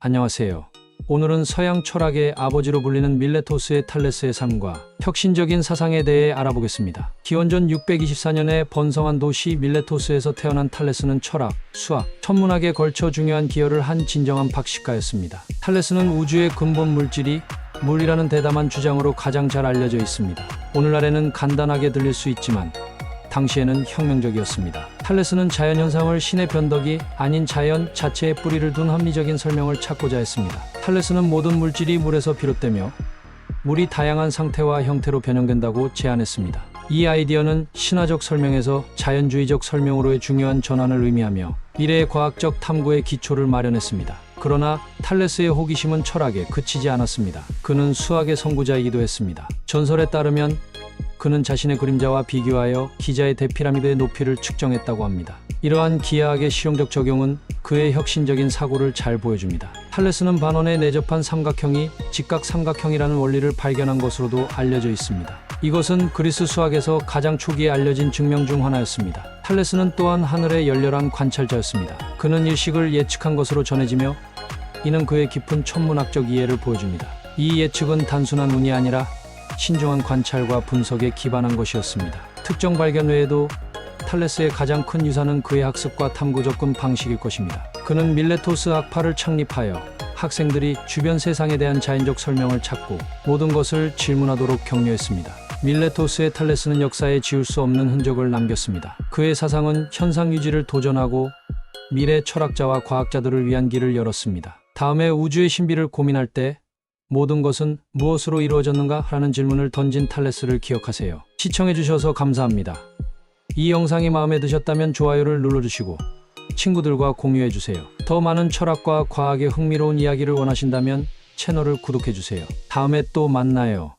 안녕하세요. 오늘은 서양 철학의 아버지로 불리는 밀레토스의 탈레스의 삶과 혁신적인 사상에 대해 알아보겠습니다. 기원전 624년에 번성한 도시 밀레토스에서 태어난 탈레스는 철학, 수학, 천문학에 걸쳐 중요한 기여를 한 진정한 박식가였습니다. 탈레스는 우주의 근본 물질이 물이라는 대담한 주장으로 가장 잘 알려져 있습니다. 오늘날에는 간단하게 들릴 수 있지만 당시에는 혁명적이었습니다. 탈레스는 자연 현상을 신의 변덕이 아닌 자연 자체의 뿌리를 둔 합리적인 설명을 찾고자 했습니다. 탈레스는 모든 물질이 물에서 비롯되며 물이 다양한 상태와 형태로 변형된다고 제안했습니다. 이 아이디어는 신화적 설명에서 자연주의적 설명으로의 중요한 전환을 의미하며 미래의 과학적 탐구의 기초를 마련했습니다. 그러나 탈레스의 호기심은 철학에 그치지 않았습니다. 그는 수학의 선구자이기도 했습니다. 전설에 따르면 그는 자신의 그림자와 비교하여 기자의 대피라미드의 높이를 측정했다고 합니다. 이러한 기하학의 실용적 적용은 그의 혁신적인 사고를 잘 보여줍니다. 탈레스는 반원에 내접한 삼각형이 직각 삼각형이라는 원리를 발견한 것으로도 알려져 있습니다. 이것은 그리스 수학에서 가장 초기에 알려진 증명 중 하나였습니다. 탈레스는 또한 하늘의 열렬한 관찰자였습니다. 그는 일식을 예측한 것으로 전해지며 이는 그의 깊은 천문학적 이해를 보여줍니다. 이 예측은 단순한 운이 아니라 신중한 관찰과 분석에 기반한 것이었습니다. 특정 발견 외에도 탈레스의 가장 큰 유산은 그의 학습과 탐구 접근 방식일 것입니다. 그는 밀레토스 학파를 창립하여 학생들이 주변 세상에 대한 자연적 설명을 찾고 모든 것을 질문하도록 격려했습니다. 밀레토스의 탈레스는 역사에 지울 수 없는 흔적을 남겼습니다. 그의 사상은 현상 유지를 도전하고 미래 철학자와 과학자들을 위한 길을 열었습니다. 다음에 우주의 신비를 고민할 때 모든 것은 무엇으로 이루어졌는가? 하는 질문을 던진 탈레스를 기억하세요. 시청해주셔서 감사합니다. 이 영상이 마음에 드셨다면 좋아요를 눌러주시고 친구들과 공유해주세요. 더 많은 철학과 과학의 흥미로운 이야기를 원하신다면 채널을 구독해주세요. 다음에 또 만나요.